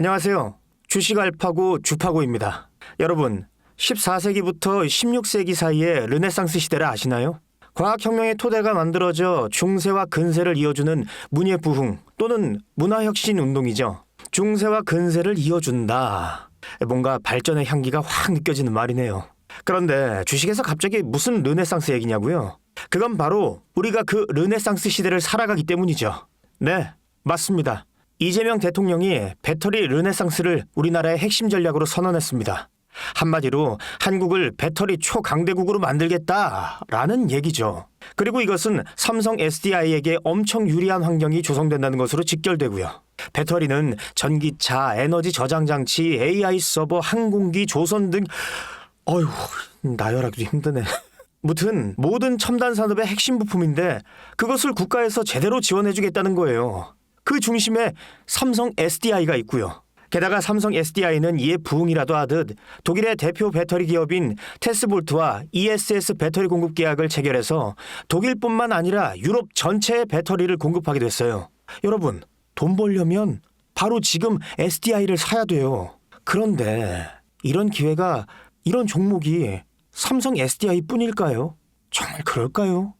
안녕하세요. 주식 알파고 주파고입니다. 여러분, 14세기부터 16세기 사이에 르네상스 시대를 아시나요? 과학혁명의 토대가 만들어져 중세와 근세를 이어주는 문예부흥 또는 문화혁신 운동이죠. 중세와 근세를 이어준다. 뭔가 발전의 향기가 확 느껴지는 말이네요. 그런데 주식에서 갑자기 무슨 르네상스 얘기냐고요? 그건 바로 우리가 그 르네상스 시대를 살아가기 때문이죠. 네, 맞습니다. 이재명 대통령이 배터리 르네상스를 우리나라의 핵심 전략으로 선언했습니다. 한마디로 한국을 배터리 초강대국으로 만들겠다라는 얘기죠. 그리고 이것은 삼성 SDI에게 엄청 유리한 환경이 조성된다는 것으로 직결되고요. 배터리는 전기차, 에너지 저장 장치, AI 서버, 항공기, 조선 등 어휴 나열하기도 힘드네. 무튼 모든 첨단 산업의 핵심 부품인데 그것을 국가에서 제대로 지원해 주겠다는 거예요. 그 중심에 삼성 SDI가 있고요. 게다가 삼성 SDI는 이에 부흥이라도 하듯 독일의 대표 배터리 기업인 테스볼트와 ESS 배터리 공급 계약을 체결해서 독일뿐만 아니라 유럽 전체의 배터리를 공급하게 됐어요. 여러분, 돈 벌려면 바로 지금 SDI를 사야 돼요. 그런데 이런 기회가 이런 종목이 삼성 SDI 뿐일까요? 정말 그럴까요?